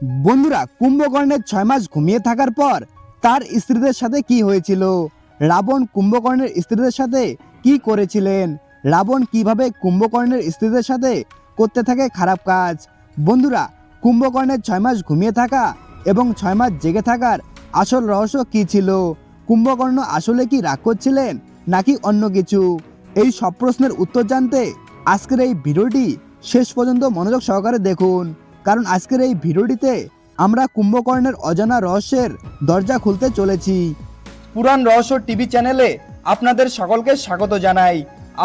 বন্ধুরা, কুম্ভকর্ণের ছয় মাস ঘুমিয়ে থাকার পর তার স্ত্রীদের সাথে কি হয়েছিল? রাবণ কুম্ভকর্ণের স্ত্রীদের সাথে কি করেছিলেন? রাবণ কীভাবে কুম্ভকর্ণের স্ত্রীদের সাথে করতে থাকে খারাপ কাজ? বন্ধুরা, কুম্ভকর্ণের ছয় মাস ঘুমিয়ে থাকা এবং ছয় মাস জেগে থাকার আসল রহস্য কি ছিল? কুম্ভকর্ণ আসলে কি রাগ করছিলেন নাকি অন্য কিছু? এই সব প্রশ্নের উত্তর জানতে আজকের এই ভিডিওটি শেষ পর্যন্ত মনোযোগ সহকারে দেখুন। কারণ আজকের এই ভিডিওটিতে আমরা কুম্ভকর্ণের অজানা রহস্যের দরজা খুলতে চলেছি। পুরাণ রহস্য টিভি চ্যানেলে আপনাদের সকলকে স্বাগত জানাই।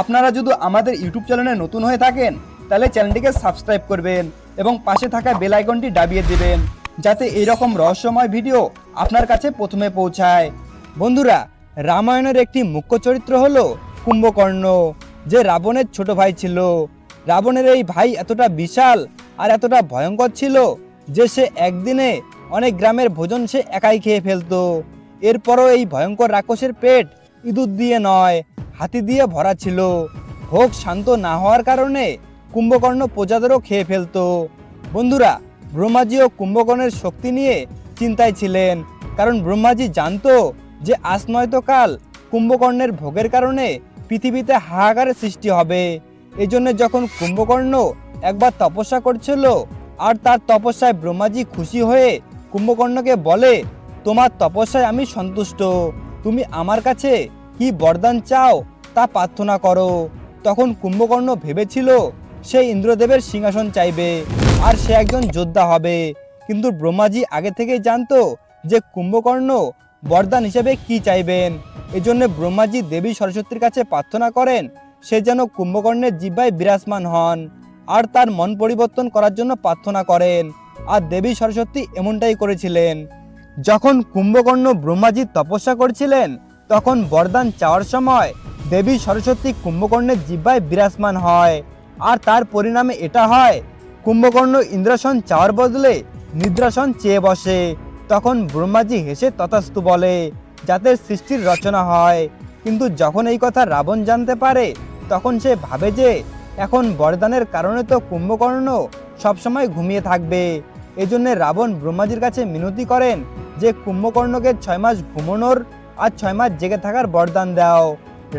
আপনারা যদি আমাদের ইউটিউব চ্যানেলে নতুন হয়ে থাকেন, তাহলে চ্যানেলটিকে সাবস্ক্রাইব করবেন এবং পাশে থাকা বেল আইকনটি দাবিয়ে দিবেন, যাতে এইরকম রহস্যময় ভিডিও আপনার কাছে প্রথমে পৌঁছায়। বন্ধুরা, রামায়ণের একটি মুখ্য চরিত্র হলো কুম্ভকর্ণ, যে রাবণের ছোট ভাই ছিল। রাবণের এই ভাই এতটা বিশাল আর এতটা ভয়ঙ্কর ছিল যে সে একদিনে অনেক গ্রামের ভোজন সে একাই খেয়ে ফেলতো। এরপরও এই ভয়ঙ্কর রাক্ষসের পেট ইঁদুর দিয়ে নয়, হাতি দিয়ে ভরা ছিল। ভোগ শান্ত না হওয়ার কারণে কুম্ভকর্ণ প্রজাদেরও খেয়ে ফেলতো। বন্ধুরা, ব্রহ্মাজি ও কুম্ভকর্ণের শক্তি নিয়ে চিন্তায় ছিলেন, কারণ ব্রহ্মাজি জানতো যে আজ নয়তো কাল কুম্ভকর্ণের ভোগের কারণে পৃথিবীতে হাহাকারের সৃষ্টি হবে। এই জন্য যখন কুম্ভকর্ণ একবার তপস্যা করছিল আর তার তপস্যায় ব্রহ্মাজি খুশি হয়ে কুম্ভকর্ণকে বলে, তোমার তপস্যায় আমি সন্তুষ্ট। তুমি আমার কাছে কি বরদান চাও তা প্রার্থনা করো। তখন কুম্ভকর্ণ ভেবেছিল, সে ইন্দ্রদেবের সিংহাসন চাইবে আর সে একজন যোদ্ধা হবে। কিন্তু ব্রহ্মাজি আগে থেকেই জানতো যে কুম্ভকর্ণ বরদান হিসেবে কি চাইবেন। এজন্য ব্রহ্মাজি দেবী সরস্বতীর কাছে প্রার্থনা করেন, সে যেন কুম্ভকর্ণের জিব্বায় বিরাজমান হন। আর তার মন পরিবর্তন করার জন্য প্রার্থনা করেন। আর দেবী সরস্বতী এমনটাই করেছিলেন। যখন কুম্ভকর্ণ ব্রহ্মাজি তপস্যা করছিলেন, তখন বরদান চাওয়ার সময় দেবী সরস্বতী কুম্ভকর্ণের জিব্বায় বিরাজমান হয়। আর তার পরিণামে এটা হয়, কুম্ভকর্ণ ইন্দ্রাসন চাওয়ার বদলে নিদ্রাসন চেয়ে বসে। তখন ব্রহ্মাজি হেসে তথাস্তু বলে, যাতে সৃষ্টির রচনা হয়। কিন্তু যখন এই কথা রাবণ জানতে পারে, তখন সে ভাবে যে এখন বরদানের কারণে তো কুম্ভকর্ণ সবসময় ঘুমিয়ে থাকবে। এজন্য রাবণ ব্রহ্মাজির কাছে মিনতি করেন যে কুম্ভকর্ণকে ছয় মাস ঘুমানোর আর ছয় মাস জেগে থাকার বরদান দাও।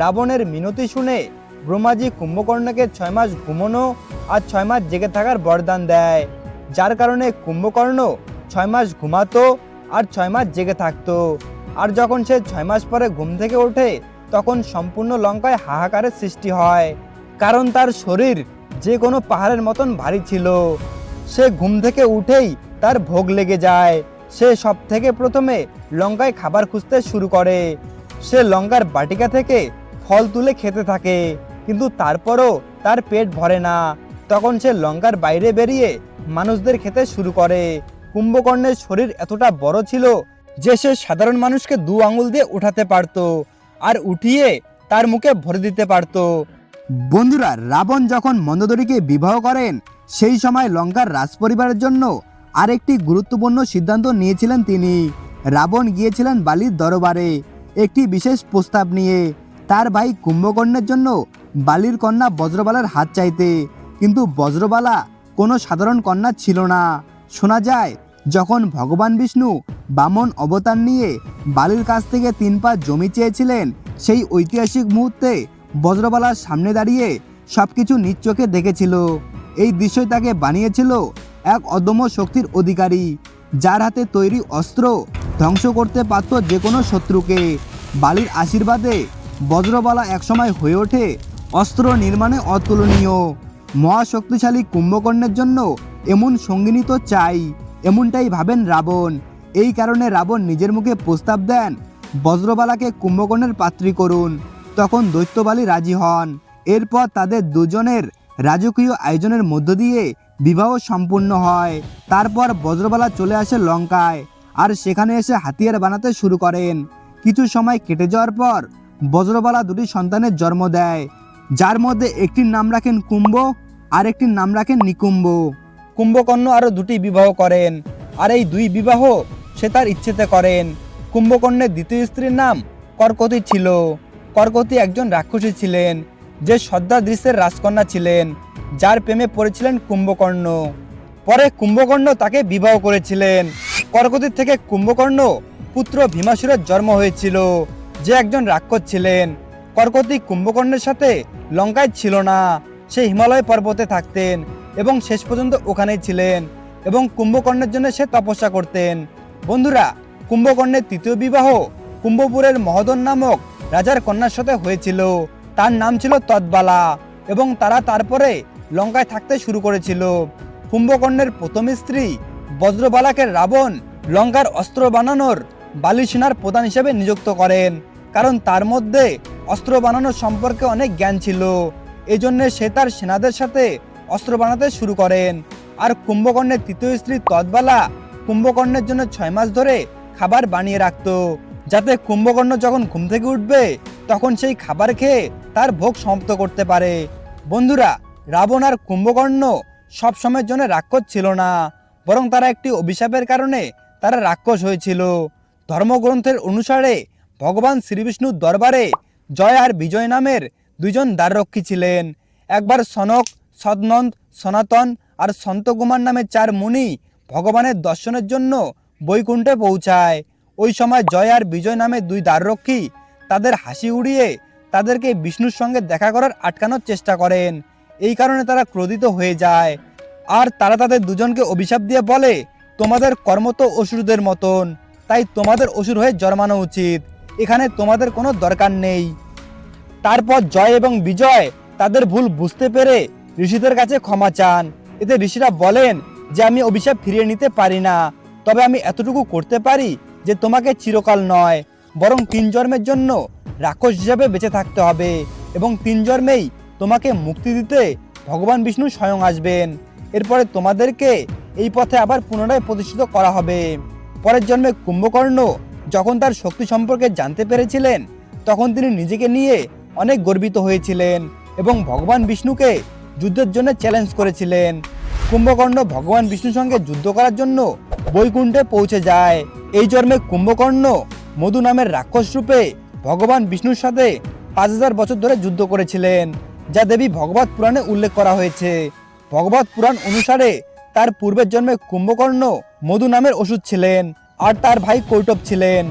রাবণের মিনতি শুনে ব্রহ্মাজি কুম্ভকর্ণকে ছয় মাস ঘুমানো আর ছয় মাস জেগে থাকার বরদান দেয়। যার কারণে কুম্ভকর্ণ ছয় মাস ঘুমাতো আর ছয় মাস জেগে থাকতো। আর যখন সে ছয় মাস পরে ঘুম থেকে ওঠে, তখন সম্পূর্ণ লঙ্কায় হাহাকারের সৃষ্টি হয়। কারণ তার শরীর যে কোনো পাহাড়ের মতন ভারী ছিল। সে ঘুম থেকে উঠেই তার ভোগ লেগে যায়। সে সব থেকে প্রথমে লঙ্কায় খাবার খুঁজতে শুরু করে। সে লঙ্কার বাটিকা থেকে ফল তুলে খেতে থাকে, কিন্তু তারপরও তার পেট ভরে না। তখন সে লঙ্কার বাইরে বেরিয়ে মানুষদের খেতে শুরু করে। কুম্ভকর্ণের শরীর এতটা বড় ছিল যে সে সাধারণ মানুষকে দু আঙুল দিয়ে উঠাতে পারতো আর উঠিয়ে তার মুখে ভরে দিতে পারতো। বন্ধুরা, রাবণ যখন মন্দোদরীকে বিবাহ করেন, সেই সময় লঙ্কার রাজপরিবারের জন্য আরেকটি গুরুত্বপূর্ণ সিদ্ধান্ত নিয়েছিলেন তিনি। রাবণ গিয়েছিলেন বালির দরবারে একটি বিশেষ প্রস্তাব নিয়ে। তার ভাই কুম্ভকর্ণের জন্য বালির কন্যা বজ্রবালার হাত চাইতে। কিন্তু বজ্রবালা কোনো সাধারণ কন্যা ছিল না। শোনা যায়, যখন ভগবান বিষ্ণু বামন অবতার নিয়ে বালির কাছ থেকে তিন পা জমি চেয়েছিলেন, সেই ঐতিহাসিক মুহূর্তে বজ্রবালার সামনে দাঁড়িয়ে সবকিছু নিজ চোখে দেখেছিল। এই দৃশ্যই তাকে বানিয়েছিল এক অদম্য শক্তির অধিকারী, যার হাতে তৈরি অস্ত্র ধ্বংস করতে পারত যে কোনো শত্রুকে। বালির আশীর্বাদে বজ্রবালা একসময় হয়ে ওঠে অস্ত্র নির্মাণে অতুলনীয়। মহাশক্তিশালী কুম্ভকর্ণের জন্য এমন সঙ্গিনী তো চাই, এমনটাই ভাবেন রাবণ। এই কারণে রাবণ নিজের মুখে প্রস্তাব দেন, বজ্রবালাকে কুম্ভকর্ণের পাত্রী করুন। তখন দৈত্যবালি রাজি হন। এরপর তাদের দুজনের রাজকীয় আয়োজনের মধ্য দিয়ে বিবাহ সম্পূর্ণ হয়। তারপর বজ্রবালা চলে আসে লঙ্কায় আর সেখানে এসে হাতিয়ার বানাতে শুরু করেন। কিছু সময় কেটে যাওয়ার পর বজ্রবালা দুটি সন্তানের জন্ম দেয়, যার মধ্যে একটির নাম রাখেন কুম্ভ আর একটির নাম রাখেন নিকুম্ভ। কুম্ভকর্ণ আরও দুটি বিবাহ করেন আর এই দুই বিবাহ সে তার ইচ্ছেতে করেন। কুম্ভকর্ণের দ্বিতীয় স্ত্রীর নাম কর্কতী ছিল। কর্কতী একজন রাক্ষসী ছিলেন, যে সদ্যা দৃশ্যের রাজকন্যা ছিলেন, যার প্রেমে পড়েছিলেন কুম্ভকর্ণ। পরে কুম্ভকর্ণ তাকে বিবাহ করেছিলেন। কর্কতির থেকে কুম্ভকর্ণ পুত্র ভীমাসুরের জন্ম হয়েছিল, যে একজন রাক্ষস ছিলেন। কর্কতি কুম্ভকর্ণের সাথে লঙ্কায় ছিল না, সে হিমালয় পর্বতে থাকতেন এবং শেষ পর্যন্ত ওখানেই ছিলেন এবং কুম্ভকর্ণের জন্য সে তপস্যা করতেন। বন্ধুরা, কুম্ভকর্ণের তৃতীয় বিবাহ কুম্ভপুরের মহদন নামক রাজার কন্যার সাথে হয়েছিল। তার নাম ছিল তৎবালা এবং তারা তারপরে লঙ্কায় থাকতে শুরু করেছিল। কুম্ভকর্ণের প্রথম স্ত্রী বজ্রবালাকে রাবণ লঙ্কার অস্ত্র বানানোর বালি সেনার প্রধান হিসেবে নিযুক্ত করেন, কারণ তার মধ্যে অস্ত্র বানানোর সম্পর্কে অনেক জ্ঞান ছিল। এই জন্য সে তার সেনাদের সাথে অস্ত্র বানাতে শুরু করেন। আর কুম্ভকর্ণের তৃতীয় স্ত্রী তৎবালা কুম্ভকর্ণের জন্য ছয় মাস ধরে খাবার বানিয়ে রাখতো। যাতে কুম্ভকর্ণ যখন ঘুম থেকে উঠবে, তখন সেই খাবার খেয়ে তার ভোগ সমাপ্ত করতে পারে। বন্ধুরা, রাবণ আর কুম্ভকর্ণ সব সময়ের জন্য রাক্ষস ছিল না, বরং তারা একটি অভিশাপের কারণে তারা রাক্ষস হয়েছিল। ধর্মগ্রন্থের অনুসারে ভগবান শ্রীবিষ্ণুর দরবারে জয় আর বিজয় নামের দুইজন দ্বাররক্ষী ছিলেন। একবার সনক, সদনন্দ, সনাতন আর সন্তকুমার নামে চার মুনি ভগবানের দর্শনের জন্য বৈকুণ্ঠে পৌঁছায়। ওই সময় জয় আর বিজয় নামে দুই দ্বাররক্ষী তাদের হাসি উড়িয়ে তাদেরকে বিষ্ণুর সঙ্গে দেখা করার আটকানোর চেষ্টা করেন। এই কারণে তারা ক্রোধিত হয়ে যায়। আর তারা তাদের দুজনকে অভিশাপ দিয়ে বলে, তোমাদের কর্ম তো অসুরদের মতন, তাই তোমাদের অসুর হয়ে জন্মানো উচিত। এখানে তোমাদের কোনো দরকার নেই। তারপর জয় এবং বিজয় তাদের ভুল বুঝতে পেরে ঋষিদের কাছে ক্ষমা চান। এতে ঋষিরা বলেন যে, আমি অভিশাপ ফিরিয়ে নিতে পারি না, তবে আমি এতটুকু করতে পারি যে তোমাকে চিরকাল নয়, বরং তিন জন্মের জন্য রাক্ষস হিসাবে বেঁচে থাকতে হবে এবং তিন জন্মেই তোমাকে মুক্তি দিতে ভগবান বিষ্ণু স্বয়ং আসবেন। এরপরে তোমাদেরকে এই পথে আবার পুনরায় প্রতিষ্ঠিত করা হবে। পরের জন্মে কুম্ভকর্ণ যখন তার শক্তি সম্পর্কে জানতে পেরেছিলেন, তখন তিনি নিজেকে নিয়ে অনেক গর্বিত হয়েছিলেন এবং ভগবান বিষ্ণুকে যুদ্ধের জন্য চ্যালেঞ্জ করেছিলেন। কুম্ভকর্ণ ভগবান বিষ্ণুর সঙ্গে যুদ্ধ করার জন্য বৈকুণ্ঠে পৌঁছে যায়। এই জন্মে কুম্ভকর্ণ মধু নামের রাক্ষস রূপে ভগবান বিষ্ণুর সাথে পাঁচ হাজার বছর ধরে যুদ্ধ করেছিলেন, যা দেবী ভগবত পুরাণে উল্লেখ করা হয়েছে। ভগবত পুরাণ অনুসারে তার পূর্বের জন্মে কুম্ভকর্ণ মধু নামের ওষুধ ছিলেন, আর তার ভাই কৌটব ছিলেন।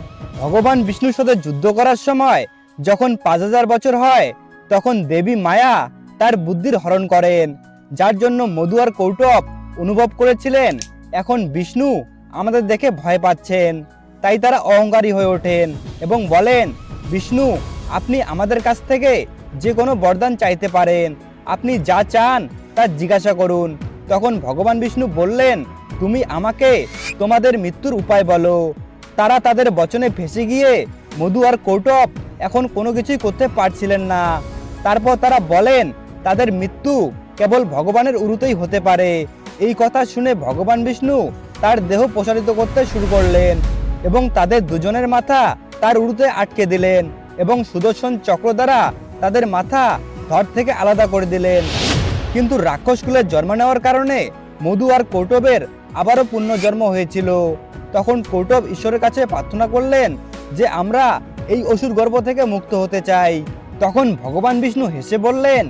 ভগবান বিষ্ণুর সাথে যুদ্ধ করার সময় যখন পাঁচ হাজার বছর হয়, তখন দেবী মায়া তার বুদ্ধির হরণ করেন। যার জন্য মধু আর কৌটব অনুভব করেছিলেন। এখন বিষ্ণু আমাদের দেখে ভয় পাচ্ছেন। তাই তারা অহংকারী হয়ে ওঠেন এবং বলেন, বিষ্ণু, আপনি আমাদের কাছ থেকে যে কোনো বরদান চাইতে পারেন। আপনি যা চান তা জিজ্ঞাসা করুন। তখন ভগবান বিষ্ণু বললেন, তুমি আমাকে তোমাদের মৃত্যুর উপায় বলো। তারা তাদের বচনে ফেসে গিয়ে মধু আর কৌটব এখন কোনো কিছুই করতে পারছিলেন না। তারপর তারা বলেন, তাদের মৃত্যু কেবল ভগবানের উরুতেই হতে পারে। এই কথা শুনে ভগবান বিষ্ণু তার দেহ প্রসারিত করতে শুরু করলেন এবং তাদের দুজনের মাথা তার উরুতে আটকে দিলেন এবং সুদর্শন চক্র দ্বারা তাদের মাথা ধর থেকে আলাদা করে দিলেন। কিন্তু রাক্ষসকুলের জন্ম নেওয়ার কারণে মধু আর কৌটবের আবারও পুনর্জন্ম হয়েছিল। তখন কৌটব ঈশ্বরের কাছে প্রার্থনা করলেন যে আমরা এই অসুর গর্ভ থেকে মুক্ত হতে চাই। তখন ভগবান বিষ্ণু হেসে বললেন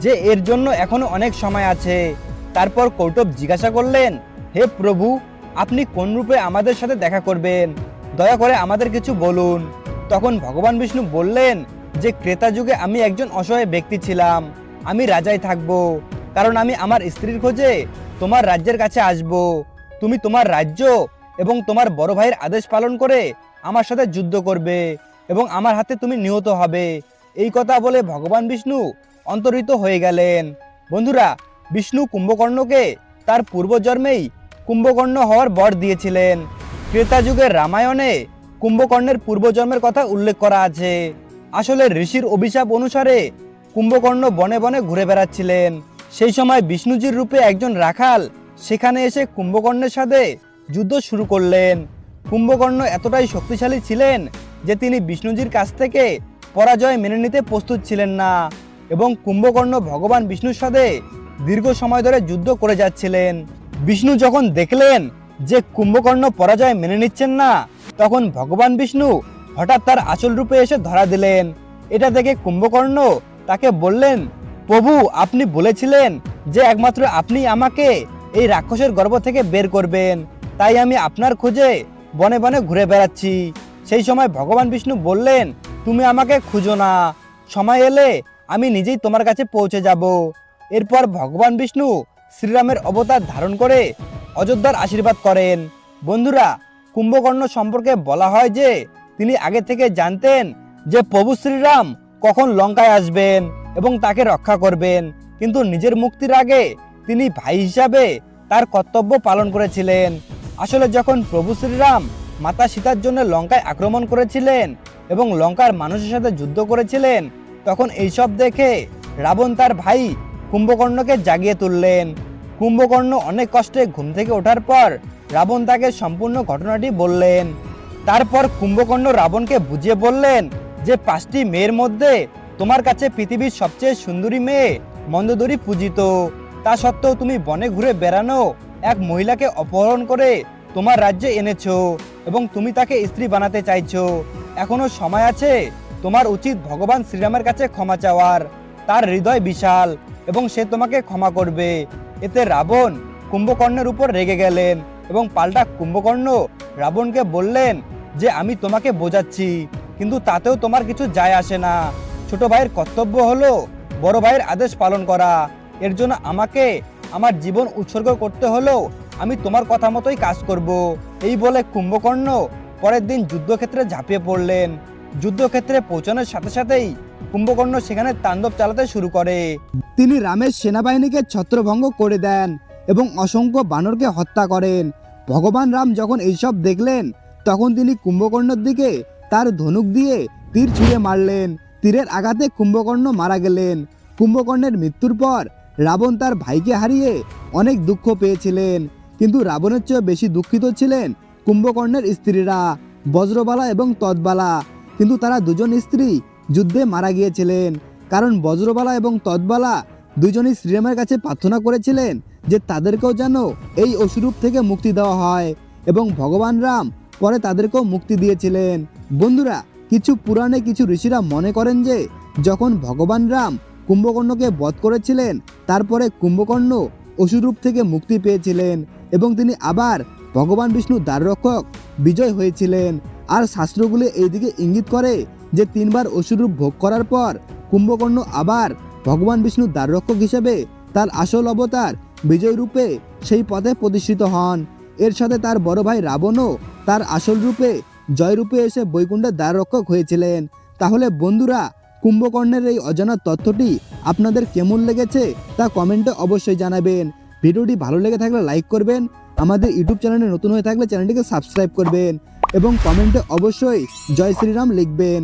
যে এর জন্য এখনও অনেক সময় আছে। তারপর কৌটব জিজ্ঞাসা করলেন, হে প্রভু, আপনি কোন রূপে আমাদের সাথে দেখা করবেন? দয়া করে আমাদের কিছু বলুন। তখন ভগবান বিষ্ণু বললেন, যে ক্রেতা যুগে আমি একজন অসহায় ব্যক্তি ছিলাম। আমি রাজাই থাকব, কারণ আমি আমার স্ত্রীর খোঁজে তোমার রাজ্যের কাছে আসব। তুমি তোমার রাজ্য এবং তোমার বড় ভাইয়ের আদেশ পালন করে আমার সাথে যুদ্ধ করবে এবং আমার হাতে তুমি নিহত হবে। এই কথা বলে ভগবান বিষ্ণু অন্তরিত হয়ে গেলেন। বন্ধুরা, বিষ্ণু কুম্ভকর্ণকে তার পূর্বজন্মেই কুম্ভকর্ণ হওয়ার বর দিয়েছিলেন। ক্রেতা যুগের রামায়ণে কুম্ভকর্ণের পূর্বজন্মের কথা উল্লেখ করা আছে। আসলে ঋষির অভিশাপ অনুসারে কুম্ভকর্ণ বনে বনে ঘুরে বেড়াচ্ছিলেন। সেই সময় বিষ্ণুজির রূপে একজন রাখাল সেখানে এসে কুম্ভকর্ণের সাথে যুদ্ধ শুরু করলেন। কুম্ভকর্ণ এতটাই শক্তিশালী ছিলেন যে তিনি বিষ্ণুজির কাছ থেকে পরাজয় মেনে নিতে প্রস্তুত ছিলেন না। এবং কুম্ভকর্ণ ভগবান বিষ্ণুর সাথে দীর্ঘ সময় ধরে যুদ্ধ করে যাচ্ছিলেন। বিষ্ণু যখন দেখলেন যে কুম্ভকর্ণ পরাজয় মেনে নিচ্ছেন না, তখন ভগবান বিষ্ণু হঠাৎ তার আচল রূপে এসে ধরা দিলেন। এটা দেখে কুম্ভকর্ণ তাকে বললেন, প্রভু, আপনি বলেছিলেন যে একমাত্র আপনি আমাকে এই রাক্ষসের গর্ভ থেকে বের করবেন। তাই আমি আপনার খোঁজে বনে বনে ঘুরে বেড়াচ্ছি। সেই সময় ভগবান বিষ্ণু বললেন, তুমি আমাকে খুঁজো না। সময় এলে আমি নিজেই তোমার কাছে পৌঁছে যাব। এরপর ভগবান বিষ্ণু শ্রীরামের অবতার ধারণ করে অযোধ্যার আশীর্বাদ করেন। বন্ধুরা, কুম্ভকর্ণ সম্পর্কে বলা হয় যে, তিনি আগে থেকে জানতেন যে প্রভু শ্রীরাম কখন লঙ্কায় আসবেন এবং তাকে রক্ষা করবেন। কিন্তু নিজের মুক্তির আগে তিনি ভাই হিসাবে তার কর্তব্য পালন করেছিলেন। আসলে যখন প্রভু শ্রীরাম মাতা সীতার জন্য লঙ্কায় আক্রমণ করেছিলেন এবং লঙ্কার মানুষের সাথে যুদ্ধ করেছিলেন তখন এইসব দেখে রাবণ তার ভাই কুম্ভকর্ণকে জাগিয়ে তুললেন। কুম্ভকর্ণ অনেক কষ্টে ঘুম থেকে ওঠার পর রাবণ তাকে সম্পূর্ণ ঘটনাটি বললেন। তারপর কুম্ভকর্ণ রাবণকে বুঝিয়ে বললেন যে, পাঁচটি মেয়ের মধ্যে তোমার কাছে পৃথিবীর সবচেয়ে সুন্দরী মেয়ে মন্দোদরী পূজিত। তা সত্ত্বেও তুমি বনে ঘুরে বেড়ানো এক মহিলাকে অপহরণ করে তোমার রাজ্যে এনেছো এবং তুমি তাকে স্ত্রী বানাতে চাইছো। এখনও সময় আছে তোমার উচিত ভগবান শ্রীরামের কাছে ক্ষমা চাওয়ার। তার হৃদয় বিশাল এবং সে তোমাকে ক্ষমা করবে। এতে রাবণ কুম্ভকর্ণের উপর রেগে গেলেন এবং পাল্টা কুম্ভকর্ণ রাবণকে বললেন যে, আমি তোমাকে বোঝাচ্ছি, কিন্তু তাতেও তোমার কিছু যায় আসে না। ছোট ভাইয়ের কর্তব্য হলো বড় ভাইয়ের আদেশ পালন করা। এর জন্য আমাকে আমার জীবন উৎসর্গ করতে হলেও আমি তোমার কথা মতোই কাজ করব। এই বলে কুম্ভকর্ণ পরের দিন যুদ্ধক্ষেত্রে ঝাঁপিয়ে পড়লেন। যুদ্ধক্ষেত্রে পৌঁছানোর সাথে সাথেই কুম্ভকর্ণ সেখানে তাণ্ডব চালাতে শুরু করে। তিনি রামের সেনাবাহিনীকে ছত্রভঙ্গ করে দেন এবং অসংখ্য বানরকে হত্যা করেন। ভগবান রাম যখন এইসব দেখলেন, তখন তিনি কুম্ভকর্ণের দিকে তার ধনুক দিয়ে তীর ছুঁড়ে মারলেন। তীরের আঘাতে কুম্ভকর্ণ মারা গেলেন। কুম্ভকর্ণের মৃত্যুর পর রাবণ তার ভাইকে হারিয়ে অনেক দুঃখ পেয়েছিলেন। কিন্তু রাবণের চেয়ে বেশি দুঃখিত ছিলেন কুম্ভকর্ণের স্ত্রীরা, বজ্রবালা এবং তৎবালা। কিন্তু তারা দুজন স্ত্রী যুদ্ধে মারা গিয়েছিলেন। কারণ বজ্রবালা এবং তৎবালা দুজনই শ্রীরামের কাছে প্রার্থনা করেছিলেন যে তাদেরকেও যেন এই অসুরূপ থেকে মুক্তি দেওয়া হয় এবং ভগবান রাম পরে তাদেরকেও মুক্তি দিয়েছিলেন। বন্ধুরা, কিছু পুরাণে কিছু ঋষিরা মনে করেন যে যখন ভগবান রাম কুম্ভকর্ণকে বধ করেছিলেন, তারপরে কুম্ভকর্ণ অসুরূপ থেকে মুক্তি পেয়েছিলেন এবং তিনি আবার ভগবান বিষ্ণু দ্বাররক্ষক বিজয় হয়েছিলেন। আর শাস্ত্রগুলি এইদিকে ইঙ্গিত করে যে তিনবার অসুরূপ ভোগ করার পর কুম্ভকর্ণ আবার ভগবান বিষ্ণু দ্বাররক্ষক হিসেবে তার আসল অবতার বিজয় রূপে সেই পথে প্রতিষ্ঠিত হন। এর সাথে তার বড় ভাই রাবণও তার আসল রূপে জয় রূপে এসে বৈকুণ্ঠের দ্বাররক্ষক হয়েছিলেন। তাহলে বন্ধুরা, কুম্ভকর্ণের এই অজানা তথ্যটি আপনাদের কেমন লেগেছে তা কমেন্টে অবশ্যই জানাবেন। ভিডিওটি ভালো লেগে থাকলে লাইক করবেন, আমাদের ইউটিউব চ্যানেলে নতুন হয়ে থাকলে চ্যানেলটিকে সাবস্ক্রাইব করবেন। এবং কমেন্টে অবশ্যই জয় শ্রীরাম লিখবেন।